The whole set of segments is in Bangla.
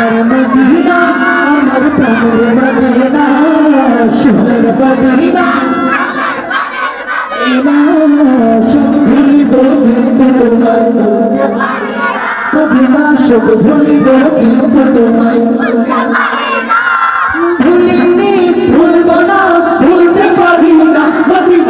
আমার মদিনা, আমার প্রাণের মদিনা, সোনার মদিনা। সব ভুলিব কিন্তু তোমার মদিনা সব ভুলিব কিন্তু তোমায় ভুলিনি, ভুলব না, ভুলতে পারি না, মদিনা।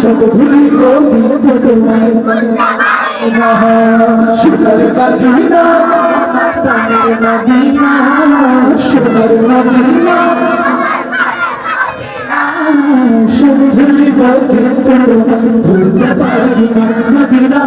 সব ভুলিব কিন্তু তোমায় সুন্দর মদিনা। মদিনা সুন্দর মদিনা সব ভুলিব কিন্তু তোমায় পারি না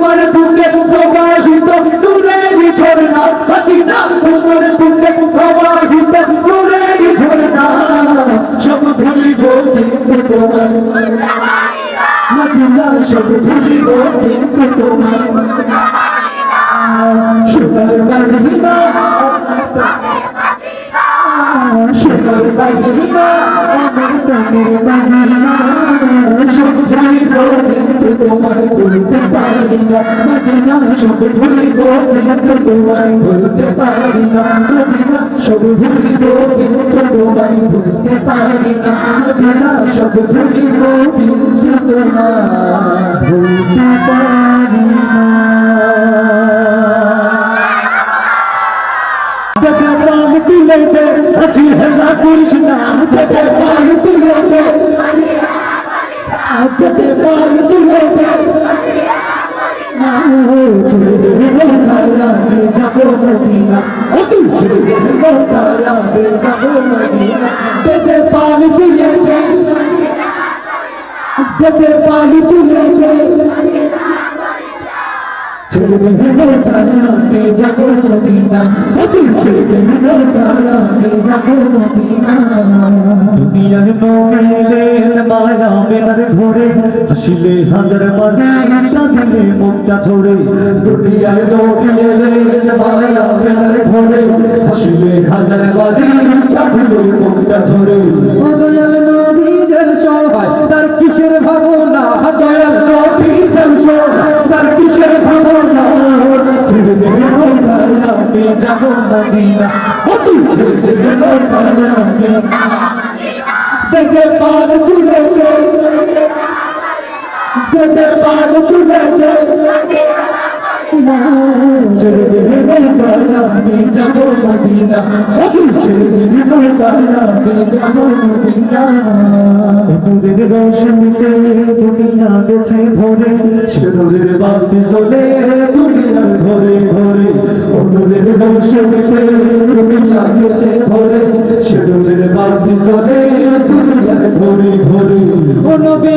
তোমার বুকে প্রবাহিত নূরের ঝর্ণা মদিনা তোমার বুকে প্রবাহিত নূরের ঝর্ণা সব ভুলিব কিন্তু তোমার মদিনা সব ভুলিব কিন্তু তোমার সুন্দর মদিনা সুন্দর মদিনা আমার প্রাণের মদিনা সব ভুলিব কিন্তু তোমার ভুলতে পারি না মদিনা সব ভুলতে পারি না paal tulete, achi heza Krishna. Dede paal tulete, Dede paal tulete. ছেড়ে দেবো তারাবে যাব মদিনা ও তুই ছেড়ে দেবো তুলেতে তুলেতে তারাবে যাব মদিনা তুই ছেড়ে দেবো তারাবে যাব মদিনা দুনিয়ায় নমিলেন মায়া মেলার ঘরে হাসিলে হাজার মানে কাঁদিলে মনটা ঝরে দুনিয়ায় নবী মায়া মেলার ঘরে হাসিলে হাজার বাড়ি কাঁদিলে মুখটা ঝরে মদিনা ও তুই ছেড়ে আমি দেখে পাল তুলে দেখে পাল তুলে ছেড়ে দেবে লোকালা আমি যাব মদিনা ছেড়ে দেবে লোকালা আমি যাব মদিনা নূরের রোশনীতে দুনিয়া গেছে ভরে। শিরোরের বাতি জ্বলে দুনিয়ার ঘরে ঘরে অনুরের বংশে দুনিয়া গেছে ভরে শিরোরের বাতি জ্বলে দুনিয়ার ঘরে ঘরে ও নবী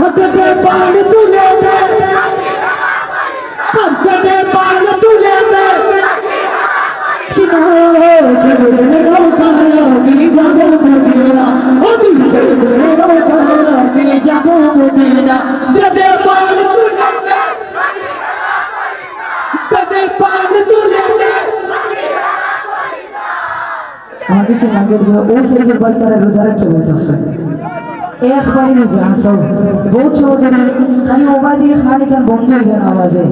হাতে পান তুলে দে হাতে পান তুলে দে আমাকে সে লাগে যে ও শরীরের বাড়ি তারা রোজা রাখতে বলতেছে একবারই রোজা আসো। বহুত সময় ধরে খালি ওবা দিয়ে খালি খান বন্ধ হয়ে যায় আওয়াজে।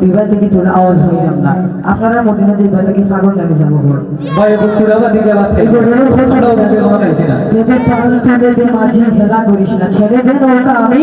দুইবার থেকে তোর আওয়াজ হইলাম না। আপনারা মদিনা যে ভাই লাগে পাগল লাগে যাব বল ভাই ভক্তিরা বাদি দেওয়া এই ঘটনার ফটোটাও দিতে বানাইছি না। যেতে পাগল তুলে যে মাঝে খেলা করিস না ছেড়ে দেন ওটা আমি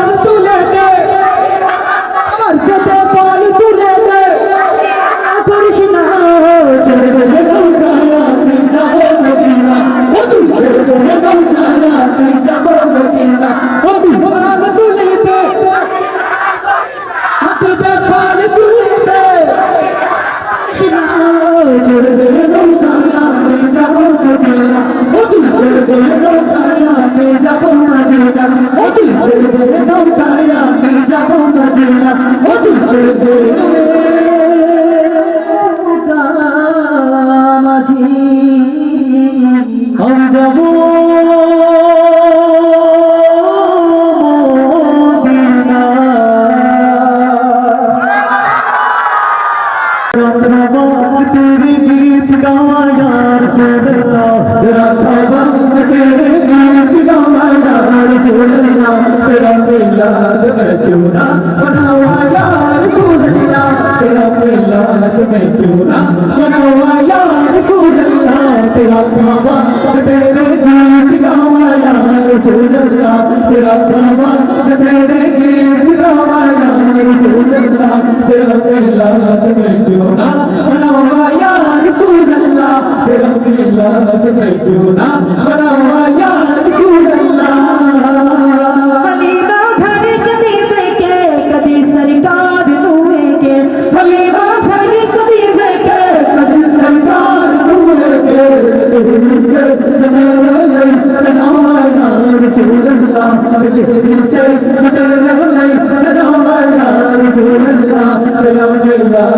ছেড়ে দে নৌকায় আমি যাব মদিনা ও তুই ছেড়ে দে নৌকায় আমি যাব মদিনা ও তুই ছেড়ে দে আমি যাব মদিনা ও ছেড়ে দে मिलाद मैं क्यों ना मनावा या रसूल अल्लाह तेरा खबर तेरे गीत गाया रसूल अल्लाह तेरा खबर तेरे गीत गाया रसूल अल्लाह तेरा मिलाद मैं क्यों ना मनावा या रसूल अल्लाह तेरा मिलाद मैं क्यों ना मनावा या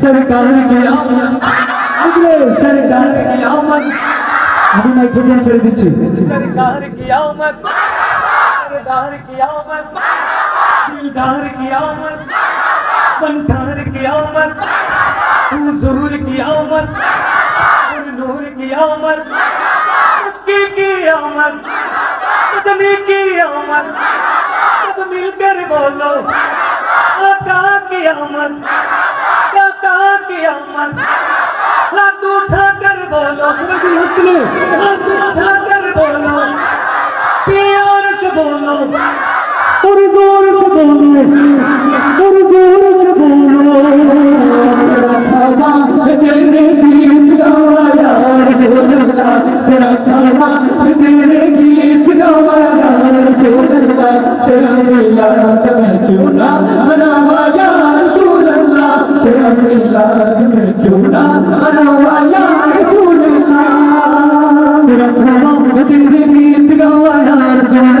سرکار کی آمد۔ سرکار کی آمد ابھی میں چھوٹے چھوٹے دیچھی سرکار کی آمد۔ سرکار کی آمد۔ دار کی آمد بندار کی آمد حضور کی آمد نور کی قیامت مکی قدمی کی آمد، سب مل کر بولو آتا کی آمد قیامت کی آمد، ہاتھ اٹھا کر بولو ہاتھ اٹھا کر بولو۔ बोलो और जोर से बोलो और जोर से बोलो तेरे गीत गवाया रसूलुल्लाह तेरा खाना तेरे गीत गवाया रसूलुल्लाह तेरा मिलाद में क्यों ना मनावा या रसूलुल्लाह तेरा मिलाद में क्यों ना मनावा या रसूलुल्लाह तेरा खाना तेरे गीत गवाया रसूलुल्लाह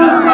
Yeah.